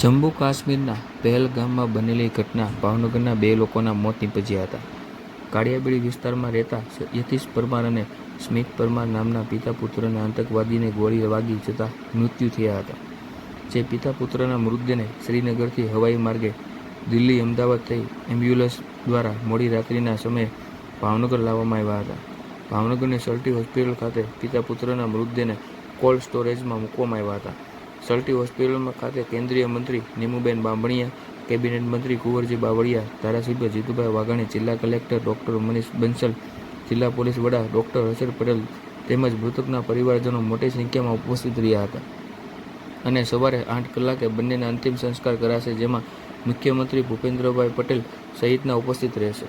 જમ્મુ કાશ્મીરના પહેલગામમાં બનેલી ઘટના ભાવનગરના બે લોકોના મોત નીપજ્યા હતા. કાળિયાબીડી વિસ્તારમાં રહેતા યતીશ પરમાર અને સ્મિત પરમાર નામના પિતા પુત્રના આતંકવાદીને ગોળી વાગી જતાં મૃત્યુ થયા હતા. જે પિતા પુત્રના મૃતદેહને શ્રીનગરથી હવાઈ માર્ગે દિલ્હી અમદાવાદ થઈ એમ્બ્યુલન્સ દ્વારા મોડી રાત્રિના સમયે ભાવનગર લાવવામાં આવ્યા હતા. ભાવનગરની સર્ટી હોસ્પિટલ ખાતે પિતા પુત્રના મૃતદેહને કોલ્ડ સ્ટોરેજમાં મૂકવામાં આવ્યા હતા. સલ્ટી હોસ્પિટલમાં ખાતે કેન્દ્રીય મંત્રી નીમુબેન બાંભણિયા, કેબિનેટ મંત્રી કુંવરજી બાવળિયા, ધારાસભ્ય જીતુભાઈ વાઘાણી, જિલ્લા કલેક્ટર ડૉક્ટર મનીષ બંસલ, જિલ્લા પોલીસ વડા ડૉક્ટર હર્ષદ પટેલ તેમજ મૃતકના પરિવારજનો મોટી સંખ્યામાં ઉપસ્થિત રહ્યા હતા. અને સવારે આઠ કલાકે બંનેના અંતિમ સંસ્કાર કરાશે, જેમાં મુખ્યમંત્રી ભૂપેન્દ્રભાઈ પટેલ સહિતના ઉપસ્થિત રહેશે.